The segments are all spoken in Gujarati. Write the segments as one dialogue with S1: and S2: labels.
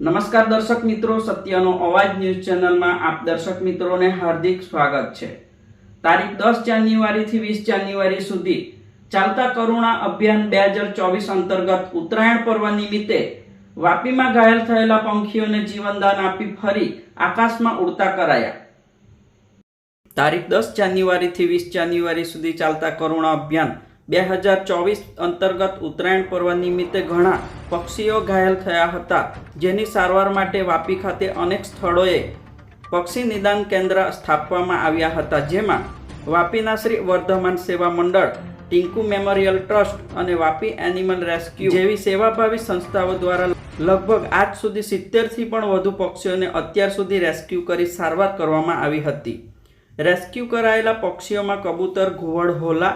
S1: નમસ્કાર દર્શક મિત્રો, સત્યનો અવાજ ન્યૂઝ ચેનલમાં આપ દર્શક મિત્રોને હાર્દિક સ્વાગત છે. તારીખ દસ જાન્યુઆરીથી વીસ જાન્યુઆરી સુધી ચાલતા કરુણા અભિયાન બે હજાર ચોવીસ અંતર્ગત ઉત્તરાયણ પર્વ નિમિત્તે વાપીમાં ઘાયલ થયેલા પંખીઓને જીવનદાન આપી ફરી આકાશમાં ઉડતા કરાયા. તારીખ દસ જાન્યુઆરીથી વીસ જાન્યુઆરી સુધી ચાલતા કરુણા અભિયાન બે હજાર ચોવીસ અંતર્ગત ઉત્તરાયણ પર્વ નિમિત્તે ઘણા પક્ષીઓ ઘાયલ થયા હતા, જેની સારવાર માટે વાપી ખાતે અનેક સ્થળોએ પક્ષી નિદાન કેન્દ્ર સ્થાપવામાં આવ્યા હતા, જેમાં વાપીના શ્રી વર્ધમાન સેવા મંડળ, ટિંકુ મેમોરિયલ ટ્રસ્ટ અને વાપી એનિમલ રેસ્ક્યુ જેવી સેવાભાવી સંસ્થાઓ દ્વારા લગભગ આજ સુધી સિત્તેરથી પણ વધુ પક્ષીઓને અત્યાર સુધી રેસ્ક્યુ કરી સારવાર કરવામાં આવી હતી. રેસ્ક્યુ કરાયેલા પક્ષીઓમાં કબૂતર, ઘુવડ, હોલા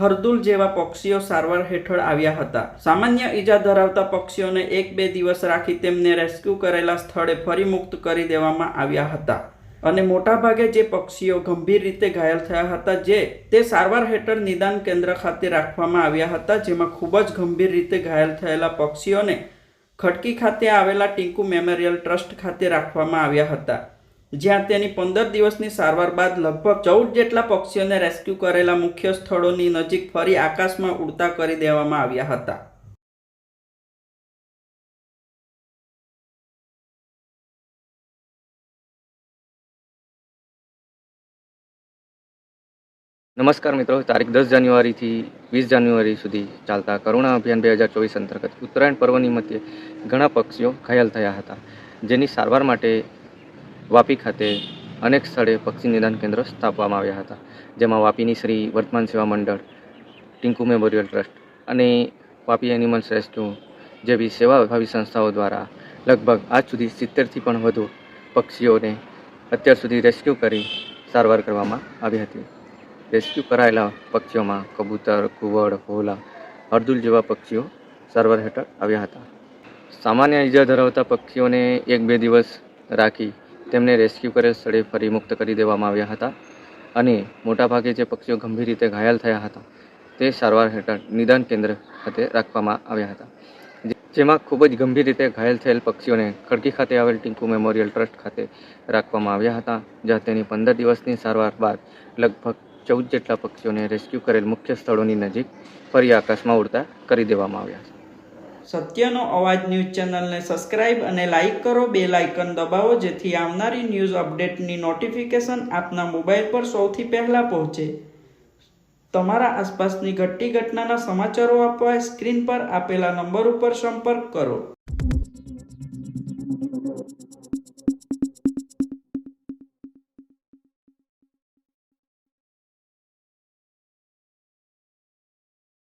S1: હરદુલ જેવા પક્ષીઓ સારવાર હેઠળ આવ્યા હતા. સામાન્ય ઈજા ધરાવતા પક્ષીઓને એક બે દિવસ રાખી તેમને રેસ્ક્યુ કરેલા સ્થળે ફરી મુક્ત કરી દેવામાં આવ્યા હતા. અને મોટાભાગે જે પક્ષીઓ ગંભીર રીતે ઘાયલ થયા હતા જે તે સારવાર હેઠળ નિદાન કેન્દ્ર ખાતે રાખવામાં આવ્યા હતા, જેમાં ખૂબ જ ગંભીર રીતે ઘાયલ થયેલા પક્ષીઓને ખટકી ખાતે આવેલા ટીંકુ મેમોરિયલ ટ્રસ્ટ ખાતે રાખવામાં આવ્યા હતા. જ્યાં તેની પંદર દિવસની સારવાર બાદ લગભગ ચૌદ જેટલા પક્ષીઓને રેસ્ક્યુ કરેલા મુખ્ય સ્થળોની નજીક ફરી આકાશમાં ઉડતા કરી દેવામાં આવ્યા હતા.
S2: નમસ્કાર મિત્રો, તારીખ દસ જાન્યુઆરીથી વીસ જાન્યુઆરી સુધી ચાલતા કરુણા અભિયાન બે હજાર ચોવીસ અંતર્ગત ઉત્તરાયણ પર્વની મધ્યે ઘણા પક્ષીઓ ઘાયલ થયા હતા, જેની સારવાર માટે વાપી ખાતે અનેક સ્થળે પક્ષી નિદાન કેન્દ્ર સ્થાપવામાં આવ્યા હતા, જેમાં વાપીની શ્રી વર્તમાન સેવા મંડળ, ટિંકુ મેમોરિયલ ટ્રસ્ટ અને વાપી એનિમલ્સ રેસ્ક્યુ જેવી સેવાભાવી સંસ્થાઓ દ્વારા લગભગ આજ સુધી સિત્તેરથી પણ વધુ પક્ષીઓને અત્યાર સુધી રેસ્ક્યુ કરી સારવાર કરવામાં આવી હતી. રેસ્ક્યુ કરાયેલા પક્ષીઓમાં કબૂતર કુવડ હોલા હરદુલ જેવા પક્ષીઓ સારવાર હેઠળ આવ્યા હતા. સામાન્ય ઈજા ધરાવતા પક્ષીઓને એક બે દિવસ રાખી તેમને રેસ્ક્યુ કરેલ સ્થળે ફરી મુક્ત કરી દેવામાં આવ્યા હતા અને મોટાભાગે જે પક્ષીઓ ગંભીર રીતે ઘાયલ થયા હતા, તે સારવાર હેઠળ નિદાન કેન્દ્ર ખાતે રાખવામાં આવ્યા હતા. જેમાં ખૂબ જ ગંભીર રીતે ઘાયલ થયેલ પક્ષીઓને ખડકી ખાતે આવેલ ટીંકુ મેમોરિયલ ટ્રસ્ટ ખાતે રાખવામાં આવ્યા હતા, જ્યાં તેની પંદર દિવસની સારવાર બાદ લગભગ ચૌદ જેટલા પક્ષીઓને રેસ્ક્યુ કરેલ મુખ્ય સ્થળોની નજીક ફરી આકાશમાં ઉડતા કરી દેવામાં આવ્યા છે
S1: સત્યનો અવાજ ન્યૂઝ ચેનલને સબસ્ક્રાઇબ અને લાઇક કરો. બે લાઇકન દબાવો જેથી આવનારી ન્યૂઝ અપડેટની નોટિફિકેશન આપના મોબાઈલ પર સૌથી પહેલાં પહોંચે. તમારા આસપાસની ઘટતી ઘટનાના સમાચારો આપવા સ્ક્રીન પર આપેલા નંબર ઉપર સંપર્ક કરો.